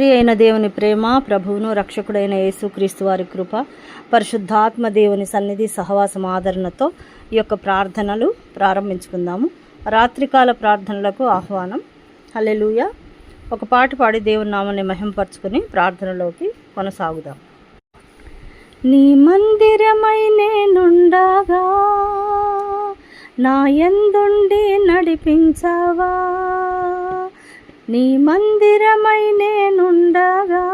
ప్రియ అయిన దేవుని ప్రేమ ప్రభువును రక్షకుడైన యేసుక్రీస్తు వారి కృప పరిశుద్ధాత్మ దేవుని సన్నిధి సహవాసం ఆదరణతో ఈ యొక్క ప్రార్థనలు ప్రారంభించుకుందాము. రాత్రికాల ప్రార్థనలకు ఆహ్వానం. హల్లెలూయా. ఒక పాట పాడి దేవుని నామాన్ని మహింపరచుకుని ప్రార్థనలోకి కొనసాగుదాం. నీ మందిరమై నేనుండగా నా ఎందుండి నడిపించవా? నీ మందిరమై నేనుండగా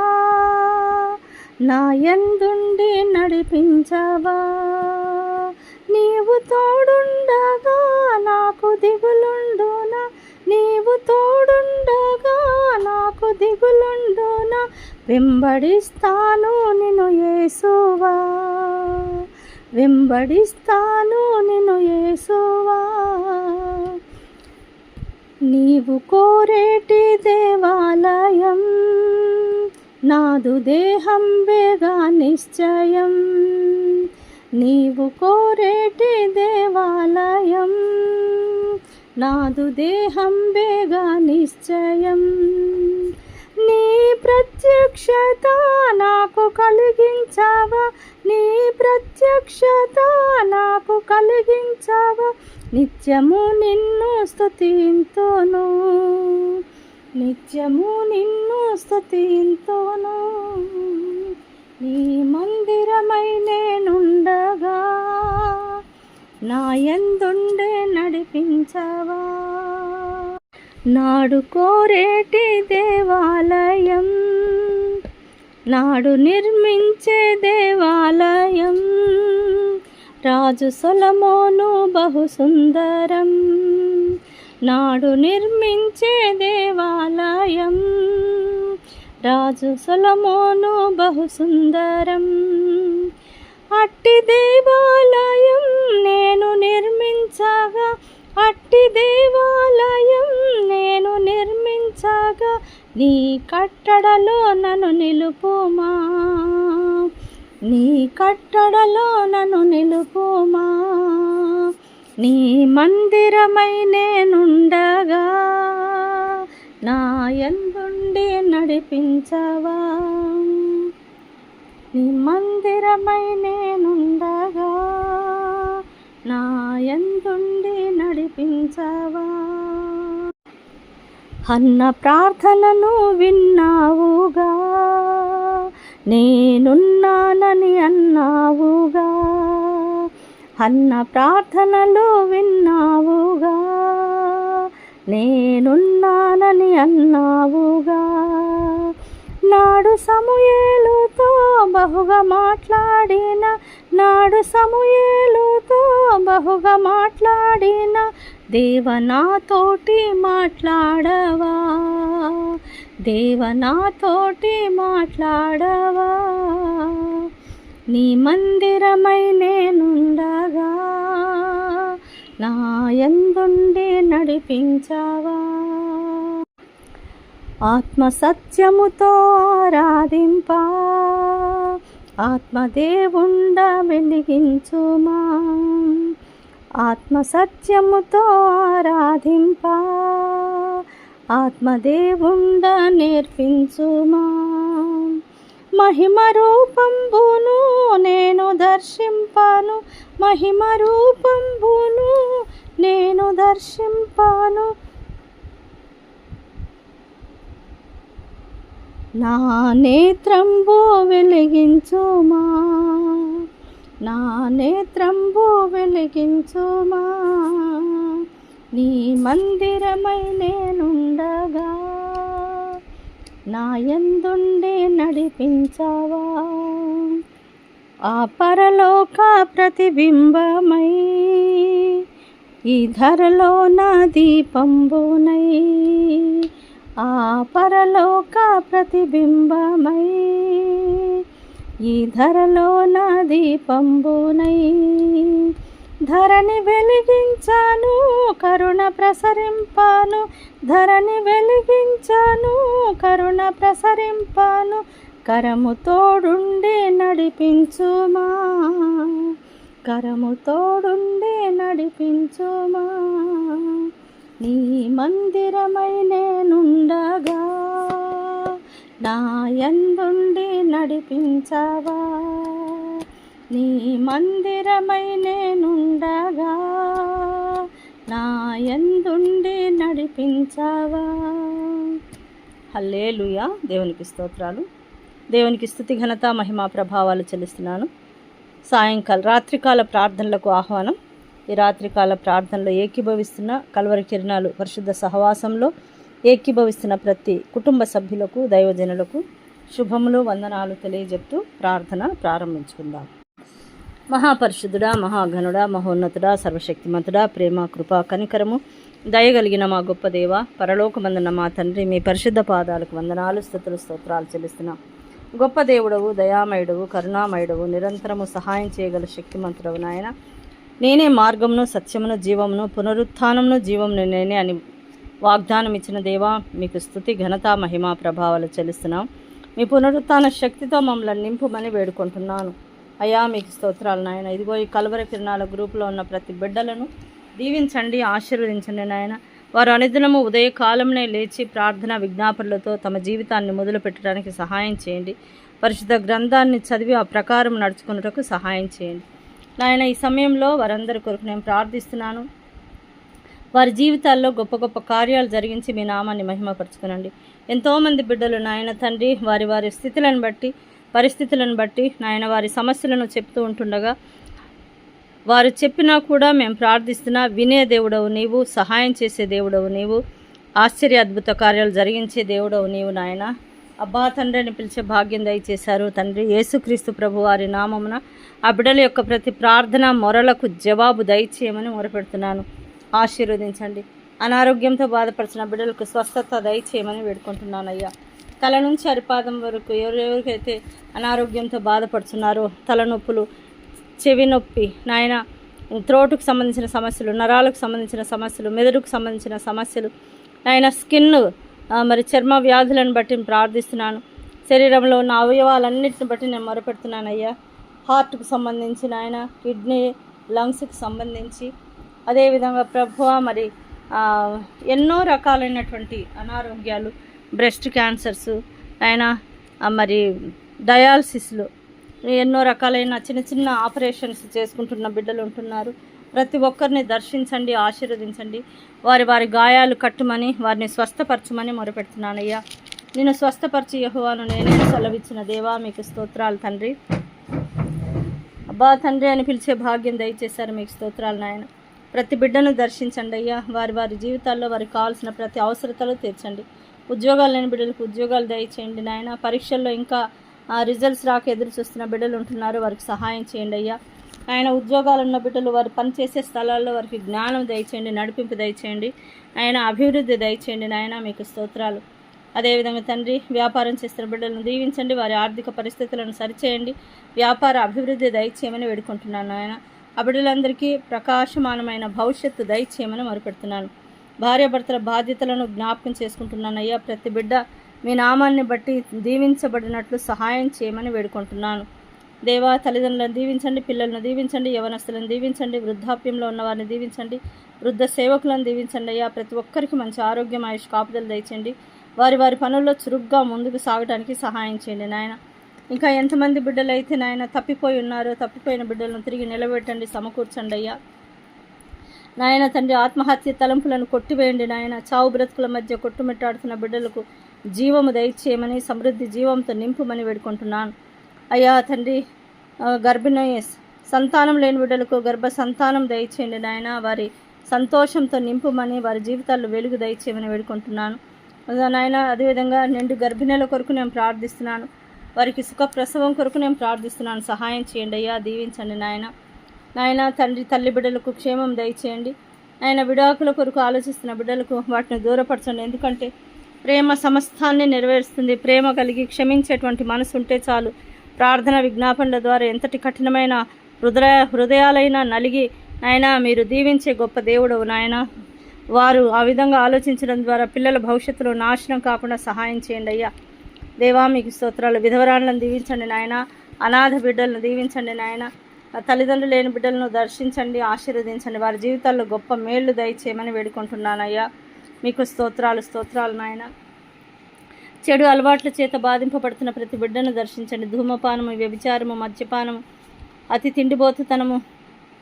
నా ఎందుండి నడిపించవా? నీవు తోడుండగా నాకు దిగులుండునా? నీవు తోడుండగా నాకు దిగులుండునా? వెంబడిస్తాను నిన్ను యేసువా. వెంబడిస్తాను నిన్ను యేసువా. నీవు కోరేటి దేవాలయం నాదు దేహం వేగా నిశ్చయం. నీవు కోరేటి దేవాలయం నాదు దేహం వేగా నిశ్చయం. నీ ప్రత్యక్షత నాకు కలిగించావా? నీ ప్రత్యక్షత నాకు కలిగించావా? నిత్యము నిన్ను స్థుతింతోను నిత్యము నిన్ను స్థుతింతోను నీ మందిరమై నేనుండగా నా ఎందుండే నడిపించవా? నాడు కోరేటి దేవాలయం నాడు నిర్మించే దేవాలయం రాజు సొలమోను బహు సుందరం నాడు నిర్మించే దేవాలయం రాజు సొలమోను బహు సుందరం అట్టి దేవా నీ కట్టడలో నన్ను నిలుపుమా. నీ కట్టడలో నన్ను నిలుపుమా. నీ మందిరమై నేనుండగా నా ఎందుండి నడిపించవా. నీ మందిరమై నేనుండగా నా ఎందుండి నడిపించవా. అన్న ప్రార్థనను విన్నావుగా. నేనున్నానని అన్నావుగా. అన్న ప్రార్థనలు విన్నావుగా. నేనున్నానని అన్నావుగా. నాడు సమూయేలుతో బహుగా మాట్లాడిన నాడు సమూయేలుతో బహుగా మాట్లాడిన దేవ నాతోటి మాట్లాడవా? దేవ నాతోటి మాట్లాడవా? నీ మందిరమై నేనుండగా నా ఎందుండి నడిపించావా? ఆత్మ సత్యముతో ఆరాధింప ఆత్మదేవుండ వెలిగించుమా? ఆత్మ సత్యముతో ఆరాధింప. ఆత్మదేవుండ నేర్పించుమా. మహిమ రూపంబును నేను దర్శింపాను. మహిమ రూపంబును నేను దర్శింపాను. నా నేత్రంబు వెలిగించుమా. నా నేత్రంబు వెలిగించుమా. నీ మందిరమై నేనుండగా నా ఎందుండి నడిపించవా. ఆ పరలోక ప్రతిబింబమై ఈ ధరలో నా దీపంబునై ఆ పరలోక ప్రతిబింబమై ఈ ధరలో నా దీపంబునై ధరణి వెలిగించాను కరుణ ప్రసరింపాను. ధరణి వెలిగించాను కరుణ ప్రసరింపాను. కరము తోడుండే నడిపించుమా. కరము తోడుండే నడిపించుమా. నీ మందిరమై నేనుండగా నా యందుండి నడిపించవా? నీ మందిరమై నేనుండగా నా నడిపించావా నడిపించవా? హల్లేలుయా. దేవునికి స్తోత్రాలు. దేవునికి స్థుతి ఘనత మహిమ ప్రభావాలు చెల్లిస్తున్నాను. సాయంకాల రాత్రికాల ప్రార్థనలకు ఆహ్వానం. ఈ రాత్రికాల ప్రార్థనలో ఏకీభవిస్తున్న కల్వరి కిరణాలు పరిశుద్ధ సహవాసంలో ఏకీభవిస్తున్న ప్రతి కుటుంబ సభ్యులకు దైవజనులకు శుభములు వందనాలు తెలియజెప్తూ ప్రార్థన ప్రారంభించుకుందాం. మహాపరిశుద్ధుడా మహాఘనుడ మహోన్నతుడా సర్వశక్తిమంతుడా ప్రేమ కృప కనికరము దయగలిగిన మా గొప్ప దేవ పరలోకమందున్న మా తండ్రి మీ పరిశుద్ధ పాదాలకు వందనాలు స్థుతులు స్తోత్రాలు చెల్లిస్తున్నాం. గొప్ప దేవుడవు దయామయుడవు కరుణామయుడవు నిరంతరము సహాయం చేయగల శక్తిమంతుడవు నాయన. నేనే మార్గమును సత్యమును జీవమును పునరుత్థానమును జీవమును నేనే అని వాగ్దానం ఇచ్చిన దేవా మీకు స్థుతి ఘనత మహిమ ప్రభావాలు చెల్లిస్తున్నాం. మీ పునరుత్న శక్తితో మమ్మల్ని నింపుమని వేడుకుంటున్నాను. అయ్యా మీకు స్తోత్రాలు నాయన. ఇదిగో ఈ కలవర కిరణాల గ్రూపులో ఉన్న ప్రతి బిడ్డలను దీవించండి ఆశీర్వదించండి నాయన. వారు అనుదినము ఉదయకాలంనే లేచి ప్రార్థన విజ్ఞాపనలతో తమ జీవితాన్ని మొదలు పెట్టడానికి సహాయం చేయండి. పరిశుద్ధ గ్రంథాన్ని చదివి ఆ ప్రకారం నడుచుకున్నటకు సహాయం చేయండి. నాయన ఈ సమయంలో వారందరి కొరకు నేను ప్రార్థిస్తున్నాను. వారి జీవితాల్లో గొప్ప గొప్ప కార్యాలు జరిగించి మీ నామాన్ని మహిమపరచుకునండి. ఎంతోమంది బిడ్డలు నాయన తండ్రి వారి వారి స్థితులను బట్టి పరిస్థితులను బట్టి నాయన వారి సమస్యలను చెప్తూ ఉంటుండగా వారు చెప్పినా కూడా మేము ప్రార్థిస్తున్నా వినే దేవుడవు నీవు సహాయం చేసే దేవుడవు నీవు ఆశ్చర్య అద్భుత కార్యాలు జరిగించే దేవుడవు నీవు నాయన. అబ్బా తండ్రిని పిలిచే భాగ్యం దయచేశారు తండ్రి. యేసుక్రీస్తు ప్రభు వారి నామమున ఆ బిడ్డల యొక్క ప్రతి ప్రార్థన మొరలకు జవాబు దయచేయమని మొరపెడుతున్నాను. ఆశీర్వదించండి. అనారోగ్యంతో బాధపరిచిన బిడ్డలకు స్వస్థత దయచేయమని వేడుకుంటున్నాను అయ్యా తల నుంచి అరిపాదం వరకు ఎవరెవరికైతే అనారోగ్యంతో బాధపడుతున్నారో తలనొప్పులు చెవి నొప్పి నాయన త్రోటుకు సంబంధించిన సమస్యలు నరాలకు సంబంధించిన సమస్యలు మెదడుకు సంబంధించిన సమస్యలు నాయన స్కిన్ మరి చర్మ వ్యాధులను బట్టి ప్రార్థిస్తున్నాను. శరీరంలో ఉన్న అవయవాలన్నిటిని బట్టి నేను మొరపెడుతున్నాను అయ్యా హార్ట్కు సంబంధించి ఆయన కిడ్నీ లంగ్స్కి సంబంధించి అదేవిధంగా ప్రభువ మరి ఎన్నో రకాలైనటువంటి అనారోగ్యాలు బ్రెస్ట్ క్యాన్సర్స్ ఆయన మరి డయాలసిస్లు ఎన్నో రకాలైన చిన్న చిన్న ఆపరేషన్స్ చేసుకుంటున్న బిడ్డలు ఉంటున్నారు. ప్రతి ఒక్కరిని దర్శించండి ఆశీర్వదించండి. వారి వారి గాయాలు కట్టుమని వారిని స్వస్థపరచమని మొరపెడుతున్నానయ్యా. నేను స్వస్థపరిచి యహువాను నేనే సెలవిచ్చిన దేవా మీకు స్తోత్రాలు తండ్రి. అబ్బా తండ్రి అని పిలిచే భాగ్యం దయచేశారు మీకు స్తోత్రాలు నాయన. ప్రతి బిడ్డను దర్శించండి అయ్యా. వారి వారి జీవితాల్లో వారికి కావాల్సిన ప్రతి అవసరతలు తీర్చండి. ఉద్యోగాలు లేని బిడ్డలకు ఉద్యోగాలు దయచేయండి నాయన. పరీక్షల్లో ఇంకా ఆ, రిజల్ట్స్ రాక ఎదురు చూస్తున్న బిడ్డలు ఉంటున్నారు. వారికి సహాయం చేయండి అయ్యా. ఆయన ఉద్యోగాలు ఉన్న బిడ్డలు వారు పనిచేసే స్థలాల్లో వారికి జ్ఞానం దయచేయండి నడిపింపు దయచేయండి. ఆయన అభివృద్ధి దయచేయండి నాయన. మీకు స్తోత్రాలు. అదేవిధంగా తండ్రి వ్యాపారం చేస్తున్న బిడ్డలను దీవించండి. వారి ఆర్థిక పరిస్థితులను సరిచేయండి. వ్యాపార అభివృద్ధి దయచేయమని వేడుకుంటున్నాను ఆయన ఆ ప్రకాశమానమైన భవిష్యత్తు దయచేయమని మొరుపెడుతున్నాను. భార్యాభర్తల బాధ్యతలను జ్ఞాపకం చేసుకుంటున్నాను అయ్యా ప్రతి బిడ్డ మీ నామాన్ని బట్టి దీవించబడినట్లు సహాయం చేయమని వేడుకుంటున్నాను. దేవా తల్లిదండ్రులను దీవించండి పిల్లలను దీవించండి యవనస్తులను దీవించండి వృద్ధాప్యంలో ఉన్న వారిని దీవించండి వృద్ధ సేవకులను దీవించండి అయ్యా. ప్రతి ఒక్కరికి మంచి ఆరోగ్యం ఆయుష్ కాపుదలు దయచండి వారి వారి పనుల్లో చురుగ్గా ముందుకు సాగడానికి సహాయం చేయండి నాయన. ఇంకా ఎంతమంది బిడ్డలు అయితే నాయన తప్పిపోయి ఉన్నారో తప్పిపోయిన బిడ్డలను తిరిగి నిలబెట్టండి సమకూర్చండి అయ్యా. నాయన తండ్రి ఆత్మహత్య తలంపులను కొట్టివేయండి నాయన. చావు బ్రతుకుల మధ్య కొట్టుమిట్టాడుతున్న బిడ్డలకు జీవము దయచేయమని సమృద్ధి జీవంతో నింపుమని వేడుకుంటున్నాను. అయ్యా తండ్రి ఆ, గర్భిణీ సంతానం లేని బిడ్డలకు గర్భ సంతానం దయచేయండి నాయన. వారి సంతోషంతో నింపుమని వారి జీవితాల్లో వెలుగు దయచేయమని వేడుకుంటున్నాను. అదే నాయన అదేవిధంగా నిండు గర్భిణీల కొరకు నేను ప్రార్థిస్తున్నాను. వారికి సుఖ ప్రసవం కొరకు నేను ప్రార్థిస్తున్నాను. సహాయం చేయండి అయ్యా దీవించండి నాయన. నాయన తండ్రి తల్లి బిడ్డలకు క్షేమం దయచేయండి. ఆయన విడాకుల కొరకు ఆలోచిస్తున్న బిడ్డలకు వాటిని దూరపరచండి. ఎందుకంటే ప్రేమ సమస్తాన్ని నెరవేరుస్తుంది. ప్రేమ కలిగి క్షమించేటువంటి మనసు ఉంటే చాలు. ప్రార్థన విజ్ఞాపనల ద్వారా ఎంతటి కఠినమైన హృదయ హృదయాలైనా నలిగి నాయన మీరు దీవించే గొప్ప దేవుడవు నాయన. వారు ఆ విధంగా ఆలోచించడం ద్వారా పిల్లల భవిష్యత్తులో నాశనం కాకుండా సహాయం చేయండి అయ్యా. దేవా మీకు స్తోత్రాలు. విధవరాలను దీవించండి నాయన. అనాథ బిడ్డలను దీవించండి నాయన. తల్లిదండ్రులు లేని బిడ్డలను దర్శించండి ఆశీర్వదించండి. వారి జీవితాల్లో గొప్ప మేళ్ళు దయచేయమని వేడుకుంటున్నానయ్యా. మీకు స్తోత్రాలు స్తోత్రాలు నాయన. చెడు అలవాట్ల చేత బాధింపబడుతున్న ప్రతి బిడ్డను దర్శించండి. ధూమపానము వ్యభిచారము మద్యపానము అతి తిండిబోతుతనము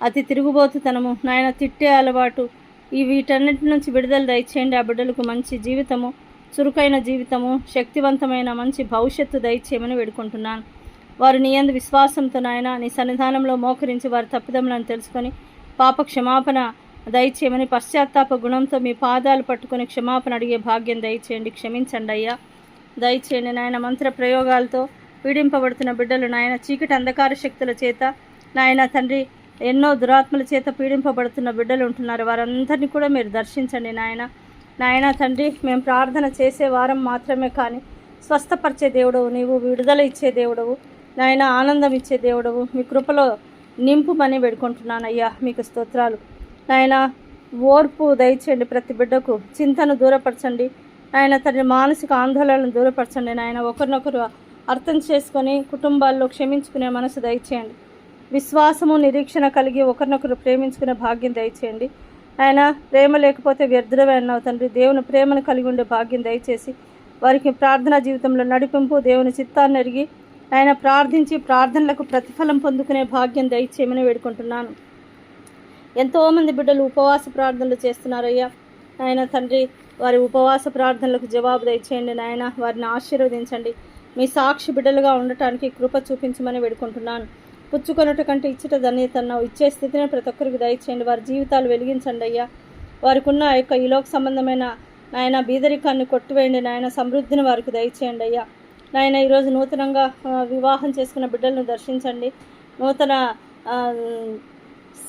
అతి తిరుగుబోతుతనము. నాయన తిట్టే అలవాటు ఈ వీటన్నిటి నుంచి విడుదల దయచేయండి. ఆ బిడ్డలకు మంచి జీవితము చురుకైన జీవితము శక్తివంతమైన మంచి భవిష్యత్తు దయచేయమని వేడుకుంటున్నాను. వారు నీ యందు విశ్వాసంతో నాయన నీ సన్నిధానంలో మోకరించి వారి తప్పిదములను తెలుసుకొని పాప క్షమాపణ దయచేయమని పశ్చాత్తాప గుణంతో మీ పాదాలు పట్టుకొని క్షమాపణ అడిగే భాగ్యం దయచేయండి. క్షమించండి అయ్యా. దయచేయండి నాయన. మంత్ర ప్రయోగాలతో పీడింపబడుతున్న బిడ్డలు నాయన చీకటి అంధకార శక్తుల చేత నాయన తండ్రి ఎన్నో దురాత్మల చేత పీడింపబడుతున్న బిడ్డలు ఉంటున్నారు. వారందరినీ కూడా మీరు దర్శించండి నాయన. నాయన తండ్రి మేము ప్రార్థన చేసే వారం మాత్రమే కానీ స్వస్థపరిచే దేవుడవు నీవు విడుదల ఇచ్చే దేవుడవు నాయన ఆనందం ఇచ్చే దేవుడవు మీ కృపలో నింపుమని వేడుకుంటున్నాను అయ్యా మీకు స్తోత్రాలు. నాయన ఓర్పు దయచేయండి ప్రతి బిడ్డకు చింతను దూరపరచండి. ఆయన తన మానసిక ఆందోళనను దూరపరచండి. నాయన ఒకరినొకరు అర్థం చేసుకొని కుటుంబాల్లో క్షమించుకునే మనసు దయచేయండి. విశ్వాసము నిరీక్షణ కలిగి ఒకరినొకరు ప్రేమించుకునే భాగ్యం దయచేయండి. ఆయన ప్రేమ లేకపోతే వ్యర్థులమే తండ్రి దేవుని ప్రేమను కలిగి ఉండే భాగ్యం దయచేసి వారికి ప్రార్థనా జీవితంలో నడిపింపు దేవుని చిత్తాన్ని అరిగి ఆయన ప్రార్థించి ప్రార్థనలకు ప్రతిఫలం పొందుకునే భాగ్యం దయచేయమని వేడుకుంటున్నాను. ఎంతోమంది బిడ్డలు ఉపవాస ప్రార్థనలు చేస్తున్నారయ్యా. ఆయన తండ్రి వారి ఉపవాస ప్రార్థనలకు జవాబు దయచేయండి నాయన. వారిని ఆశీర్వదించండి. మీ సాక్షి బిడ్డలుగా ఉండటానికి కృప చూపించమని వేడుకుంటున్నాను. పుచ్చుకొనుట కంటే ఇచ్చుట ధన్యతన్నావు. ఇచ్చే స్థితిని ప్రతి ఒక్కరికి దయచేయండి. వారి జీవితాలు వెలిగించండి అయ్యా. వారికి ఉన్న యొక్క ఈలోక సంబంధమైన నాయన బీదరికాన్ని కొట్టివేయండి. నాయన సమృద్ధిని వారికి దయచేయండి అయ్యా. నాయన ఈరోజు నూతనంగా వివాహం చేసుకున్న బిడ్డలను దర్శించండి. నూతన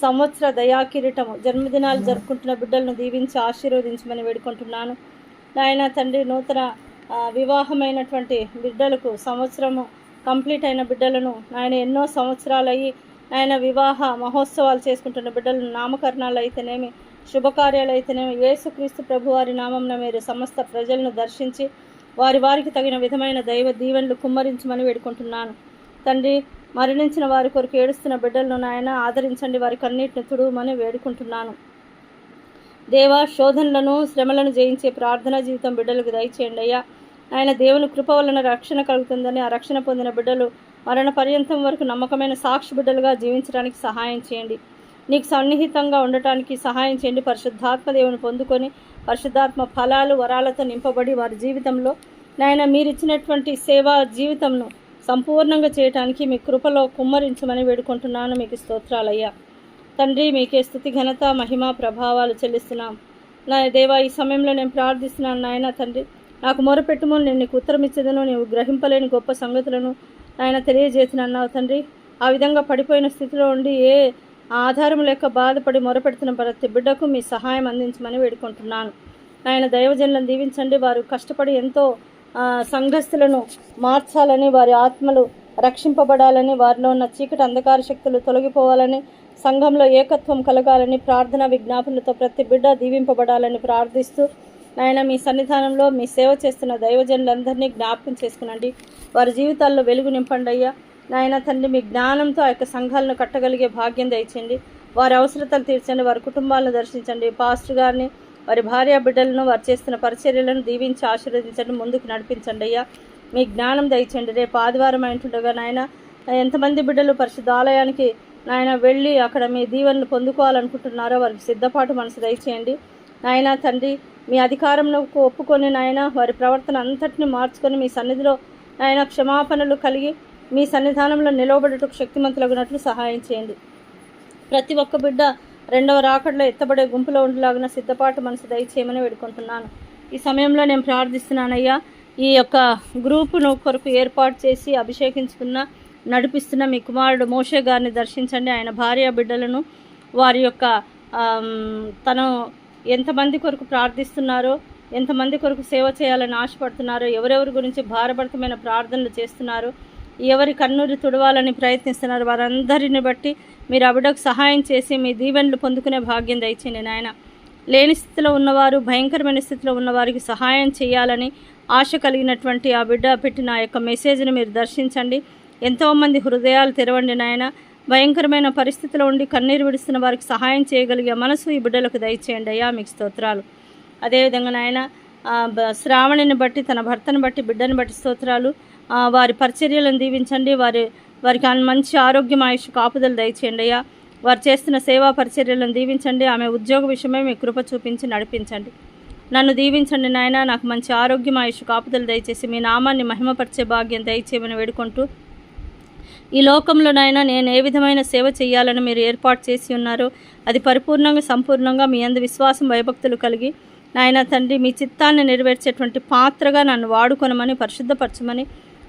సంవత్సర దయాకిరీటము జన్మదినాలు జరుపుకుంటున్న బిడ్డలను దీవించి ఆశీర్వదించమని వేడుకుంటున్నాను. నాయన తండ్రి నూతన వివాహమైనటువంటి బిడ్డలకు సంవత్సరము కంప్లీట్ అయిన బిడ్డలను ఆయన ఎన్నో సంవత్సరాలు అయ్యి ఆయన వివాహ మహోత్సవాలు చేసుకుంటున్న బిడ్డలను నామకరణాలు అయితేనేమి శుభకార్యాలు అయితేనేమి యేసుక్రీస్తు ప్రభు వారి నామంన మీరు సమస్త ప్రజలను దర్శించి వారి వారికి తగిన విధమైన దైవ దీవెనలు కుమ్మరించమని వేడుకుంటున్నాను. తండ్రి మరణించిన వారి కొరకు ఏడుస్తున్న బిడ్డలను నాయన ఆదరించండి వారి కన్నీటిని తుడుమని వేడుకుంటున్నాను. దేవా శోధనలను శ్రమలను జయించే ప్రార్థనా జీవితం బిడ్డలకు దయచేయండి అయ్యా. ఆయన దేవుని కృప వలన రక్షణ కలుగుతుందని ఆ రక్షణ పొందిన బిడ్డలు మరణ పర్యంతం వరకు నమ్మకమైన సాక్షి బిడ్డలుగా జీవించడానికి సహాయం చేయండి. నీకు సన్నిహితంగా ఉండటానికి సహాయం చేయండి. పరిశుద్ధాత్మ దేవుని పొందుకొని పరిశుద్ధాత్మ ఫలాలు వరాలతో నింపబడి వారి జీవితంలో నాయన మీరిచ్చినటువంటి సేవా జీవితంను సంపూర్ణంగా చేయటానికి మీ కృపలో కుమ్మరించమని వేడుకుంటున్నాను. మీకు స్తోత్రాలయ్యా. తండ్రి మీకే స్థుతి ఘనత మహిమ ప్రభావాలు చెల్లిస్తున్నాం. నా దేవా ఈ సమయంలో నేను ప్రార్థిస్తున్నాను నాయన తండ్రి. నాకు మొరపెట్టుము నేను నీకు ఉత్తరం ఇచ్చేదను నీవు గ్రహింపలేని గొప్ప సంగతులను ఆయన తెలియజేసిన అన్నావు తండ్రి. ఆ విధంగా పడిపోయిన స్థితిలో ఉండి ఏ ఆధారం లేక బాధపడి మొరపెడుతున్న ప్రతి బిడ్డకు మీ సహాయం అందించమని వేడుకుంటున్నాను. ఆయన దైవజనులను దీవించండి. వారు కష్టపడి ఎంతో సంఘస్థులను మార్చాలని వారి ఆత్మలు రక్షింపబడాలని వారిలో ఉన్న చీకటి అంధకార శక్తులు తొలగిపోవాలని సంఘంలో ఏకత్వం కలగాలని ప్రార్థన విజ్ఞాపనలతో ప్రతి బిడ్డ దీవింపబడాలని ప్రార్థిస్తూ నాయన మీ సన్నిధానంలో మీ సేవ చేస్తున్న దైవజనులందరినీ జ్ఞాపకం చేసుకునండి. వారి జీవితాల్లో వెలుగు నింపండి అయ్యా. నాయన తండ్రి మీ జ్ఞానంతో ఆ యొక్క సంఘాలను కట్టగలిగే భాగ్యం దయచేయండి. వారి అవసరతలు తీర్చండి వారి కుటుంబాలను దర్శించండి. పాస్టర్ గారిని వారి భార్య బిడ్డలను వారు చేస్తున్న పరిచర్యలను దీవించి ఆశీర్వదించండి ముందుకు నడిపించండి అయ్యా. మీ జ్ఞానం దయచేయండి. రేపు ఆదివారం అయింటుండగా నాయన ఎంతమంది బిడ్డలు పరిశుద్ధ ఆలయానికి నాయన వెళ్ళి అక్కడ మీ దీవెనలు పొందుకోవాలనుకుంటున్నారో వారికి సిద్ధపాటు మనసు దయచేయండి. నాయన తండ్రి మీ అధికారంలో ఒప్పుకొని నాయన వారి ప్రవర్తన అంతటిని మార్చుకొని మీ సన్నిధిలో నాయన క్షమాపణలు కలిగి మీ సన్నిధానంలో నిలవబడటకు శక్తిమంతులగినట్లు సహాయం చేయండి. ప్రతి ఒక్క బిడ్డ రెండవ రాకడలో ఎత్తబడే గుంపులో ఉండలాగిన సిద్ధపాటు మనసు దయచేయమని వేడుకుంటున్నాను. ఈ సమయంలో నేను ప్రార్థిస్తున్నానయ్యా ఈ యొక్క గ్రూపును కొరకు ఏర్పాటు చేసి అభిషేకించుకున్న నడిపిస్తున్న మీ కుమారుడు మోషే గారిని దర్శించండి. ఆయన భార్య బిడ్డలను వారి యొక్క తను ఎంతమంది కొరకు ప్రార్థిస్తున్నారో ఎంతమంది కొరకు సేవ చేయాలని ఆశపడుతున్నారో ఎవరెవరి గురించి భారభరితమైన ప్రార్థనలు చేస్తున్నారో ఎవరి కన్నూరు తుడవాలని ప్రయత్నిస్తున్నారు వారందరిని బట్టి మీరు అవిడకు సహాయం చేసి మీ దీవెనలు పొందుకునే భాగ్యం దయచేయండి నాయన. లేని స్థితిలో ఉన్నవారు భయంకరమైన స్థితిలో ఉన్నవారికి సహాయం చేయాలని ఆశ కలిగినటువంటి ఆ బిడ్డ పెట్టిన యొక్క మెసేజ్ని మీరు దర్శించండి. ఎంతోమంది హృదయాలు తెరవండి నాయన. భయంకరమైన పరిస్థితిలో ఉండి కన్నీరు విడుస్తున్న వారికి సహాయం చేయగలిగే మనసు ఈ బిడ్డలకు దయచేయండి. అయ్యా మీకు స్తోత్రాలు. అదేవిధంగా నాయన శ్రావణిని బట్టి తన భర్తను బట్టి బిడ్డను బట్టి స్తోత్రాలు. వారి పరిచర్యలను దీవించండి. వారి వారికి అన్- మంచి ఆరోగ్యం ఆయుష్ కాపుదలు దయచేయండి. అయ్యా వారు చేస్తున్న సేవా పరిచర్యలను దీవించండి. ఆమె ఉద్యోగ విషయమే మీ కృప చూపించి నడిపించండి. నన్ను దీవించండి నాయన. నాకు మంచి ఆరోగ్యం ఆయుష్ కాపుదలు దయచేసి మీ నామాన్ని మహిమపరిచే భాగ్యం దయచేయమని వేడుకుంటూ ఈ లోకంలోనైనా నేను ఏ విధమైన సేవ చేయాలని మీరు ఏర్పాటు చేసి ఉన్నారో? అది పరిపూర్ణంగా సంపూర్ణంగా మీ అందు విశ్వాసం భయభక్తులు కలిగి నాయన తండ్రి మీ చిత్తాన్ని నెరవేర్చేటువంటి పాత్రగా నన్ను వాడుకొనమని పరిశుద్ధపరచమని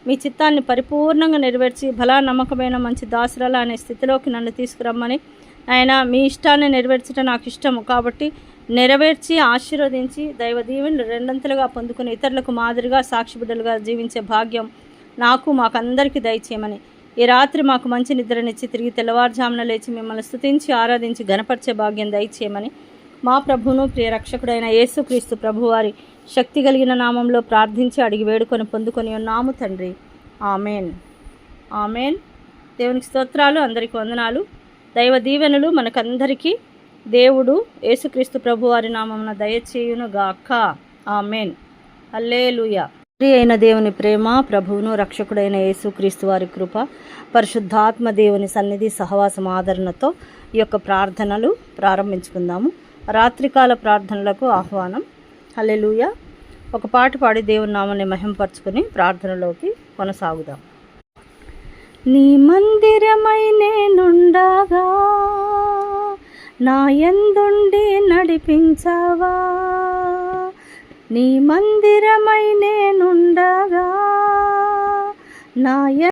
మీ చిత్తాన్ని పరిపూర్ణంగా నెరవేర్చి బలా నమ్మకమైన మంచి దాసురాల అనే స్థితిలోకి నన్ను తీసుకురమ్మని ఆయన మీ ఇష్టాన్ని నెరవేర్చడం నాకు ఇష్టము. కాబట్టి నెరవేర్చి ఆశీర్వదించి దైవ దీవెనలు రెండంతలుగా పొందుకుని ఇతరులకు మాదిరిగా సాక్షి బిడ్డలుగా జీవించే భాగ్యం నాకు మాకందరికీ దయచేయమని. ఈ రాత్రి మాకు మంచి నిద్రనిచ్చి తిరిగి తెల్లవారుజామున లేచి మిమ్మల్ని స్థుతించి ఆరాధించి గణపరిచే భాగ్యం దయచేయమని మా ప్రభువును ప్రియ రక్షకుడైన యేసుక్రీస్తు ప్రభువారి శక్తి కలిగిన నామంలో ప్రార్థించి అడిగి వేడుకొని పొందుకొని ఉన్నాము తండ్రి. ఆమెన్. ఆమెన్. దేవునికి స్తోత్రాలు అందరికీ వందనాలు. దైవ దీవెనలు మనకందరికీ దేవుడు యేసుక్రీస్తు ప్రభువారి నామమున దయచేయునుగాక. ఆమెన్. హల్లేలూయా. తండ్రి అయిన దేవుని ప్రేమ ప్రభువును రక్షకుడైన యేసుక్రీస్తు వారి కృప పరిశుద్ధాత్మ దేవుని సన్నిధి సహవాసం ఆదరణతో ఈ యొక్క ప్రార్థనలు ప్రారంభించుకుందాము. రాత్రికాల ప్రార్థనలకు ఆహ్వానం. హలెలూయ ఒక పాట పాడి దేవుని నామాన్ని మహింపరచుకుని ప్రార్థనలోకి కొనసాగుదాం. నీ మందిరమై నేనుండగా నా ఎందుండి నడిపించవా? నీ మందిరమై నేనుండగా నాయ